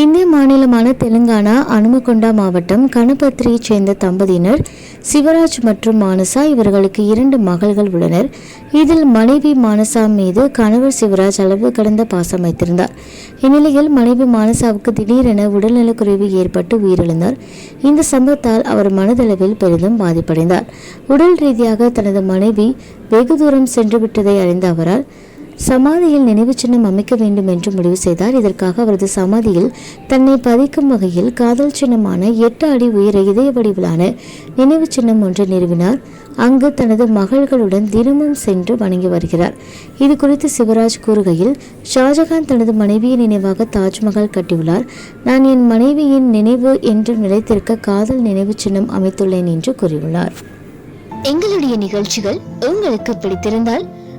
இந்திய மாநிலமான தெலுங்கானா அனுமகொண்டா மாவட்டம் கணபத்திரியைச் சேர்ந்த தம்பதியினர் சிவராஜ் மற்றும் மானசா இவர்களுக்கு இரண்டு மகள்கள் உள்ளனர். இதில் மனைவி மானசா மீது கணவர் சிவராஜ் அளவு கடந்த பாசம் வைத்திருந்தார். இந்நிலையில் மனைவி மானசாவுக்கு திடீரென உடல்நலக்குறைவு ஏற்பட்டு உயிரிழந்தார். இந்த சம்பவத்தால் அவர் மனதளவில் பெரிதும் பாதிப்படைந்தார். உடல் ரீதியாக தனது மனைவி வெகு தூரம் சென்று விட்டதை அறிந்த அவரால் சமாதியில் நினைவு சின்னம் அமைக்க வேண்டும் என்று முடிவு செய்தார். இதற்காக அவரது சமாதியில் தன்னை பதிக்கும் வகையில் காதல் சின்னமான எட்டு அடி உயர இதய வடிவிலான நினைவு சின்னம் ஒன்றை நிறுவினார். அங்கு தனது மகள்களுடன் தினமும் சென்று வணங்கி வருகிறார். இது குறித்து சிவராஜ் கூறுகையில் ஷாஜகான் தனது மனைவியின் நினைவாக தாஜ்மஹால் கட்டியுள்ளார். நான் என் மனைவியின் நினைவு என்று நிலைத்திருக்க காதல் நினைவு சின்னம் அமைத்துள்ளேன் என்று கூறியுள்ளார். எங்களுடைய நிகழ்ச்சிகள் உங்களுக்கு பிடித்திருந்தால்